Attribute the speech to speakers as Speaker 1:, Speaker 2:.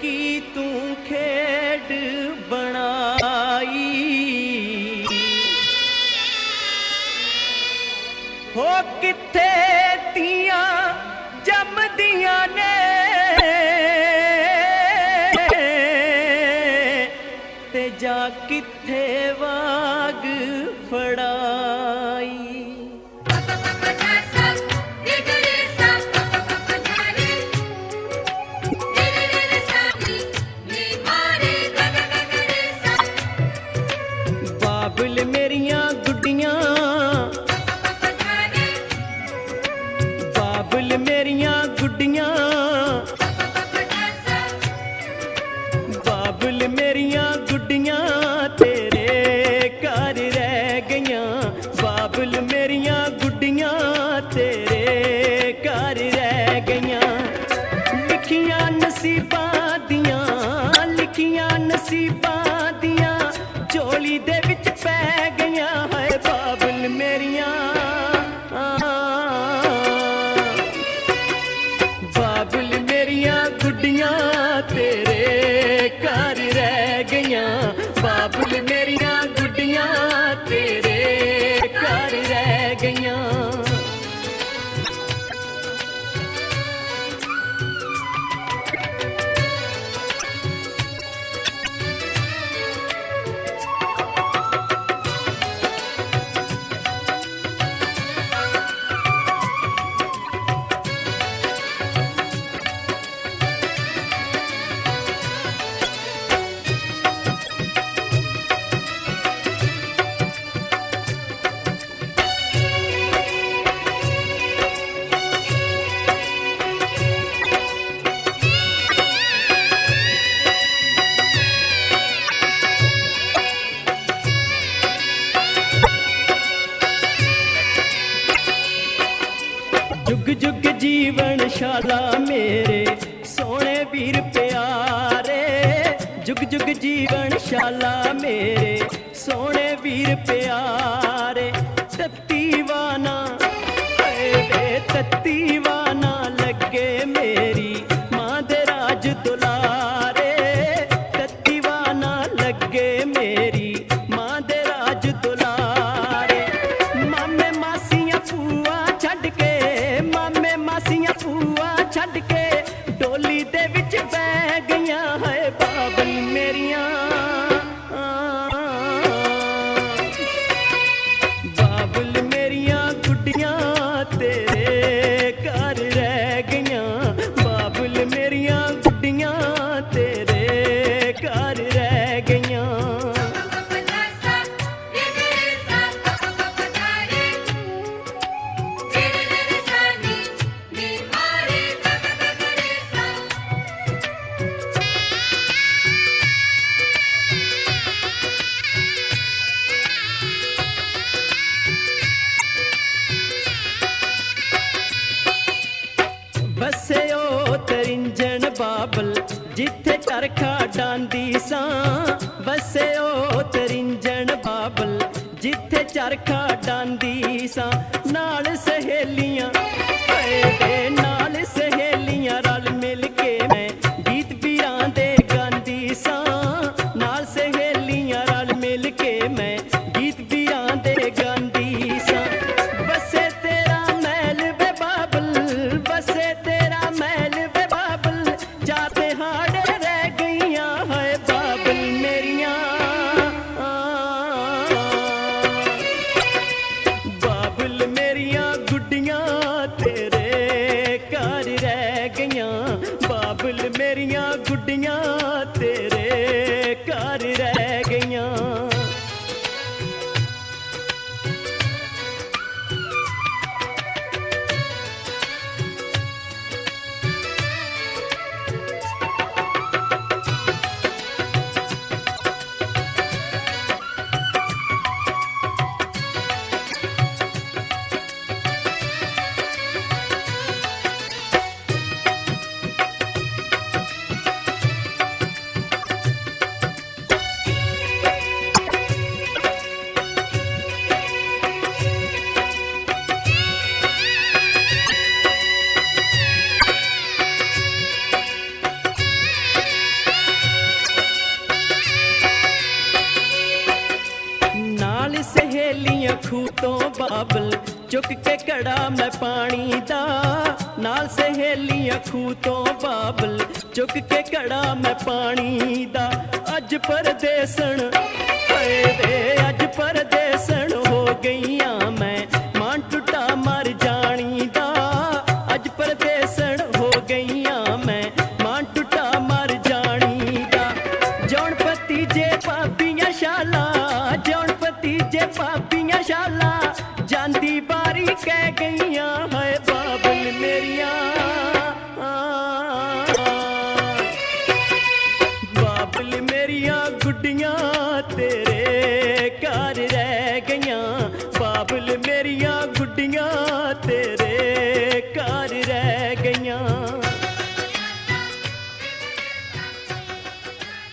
Speaker 1: की तू खेल ਗੁਲ ਮੇਰੀਆਂ ਗੁੱਡੀਆਂ। ਵਾਲਾ ਮੇਰੇ ਸੋਹਣੇ ਵੀਰ ਪਿਆਰੇ, ਜੁਗ ਜੁਗ ਜੀਵਨ ਸ਼ਾਲਾ ਮੇਰੇ ਸੋਹਣੇ ਵੀਰ ਪਿਆਰੇ ਤੱਤੀ ਵਾਨਾ ਏ ਤੱਤੀ ਵਾਨਾ ਲੱਗੇ ਮੇਰੇ। तेरे ਬਾਬਲ, ਜਿੱਥੇ ਚਰਖਾ ਡਾਂਦੀ ਸਾਂ। ਵਸਿਓ ਤਰਿੰਜਣ ਬਾਬਲ, ਜਿੱਥੇ ਚਰਖਾ ਡਾਂਦੀ ਸਾਂ। ਨਾਲ ਸਹੇਲੀਆਂ ਓਏ ਦੇ ਨਾਲ ਸਹੇਲੀਆਂ ਰਲ ਮਿਲ ਕੇ ਮੈਂ ਗੀਤ ਪੀਰਾਂ ਦੇ ਗਾਂਦੀ ਸਾਂ। ਨਾਲ ਸਹੇਲੀਆਂ ਰਲ ਮਿਲ ਕੇ ਮੈਂ ਅੱਡੀਆਂ ਤੇਰੇ ਚੁੱਕ ਕੇ ਘੜਾ ਮੈਂ ਪਾਣੀ ਦਾ। ਨਾਲ ਸਹੇਲੀਆਂ ਖੂਹ ਤੋਂ ਬਾਬਲ ਚੁੱਕ ਕੇ ਘੜਾ ਮੈਂ ਪਾਣੀ ਦਾ। ਅੱਜ ਪਰਦੇਸਣ, ਹਾਏ ਵੇ, ਅੱਜ ਪਰਦੇਸਣ ਹੋ ਗਈਆਂ ਮੈਂ। ਮਨ ਟੁੱਟਾ ਮਰ ਜਾਣੀ ਦਾ। ਅੱਜ ਪਰਦੇਸਣ ਹੋ ਗਈਆਂ ਮੈਂ। ਮਨ ਟੁੱਟਾ ਮਰ ਜਾਣੀ ਦਾ। ਜੌਣ ਪਤੀ ਜੇ ਪਾਪੀਆਂ ਸ਼ਾਲਾ ਜੌਣ ਪਤੀ ਜੇ ਪਾਪੀਆਂ ਸ਼ਾਲਾ கேட்க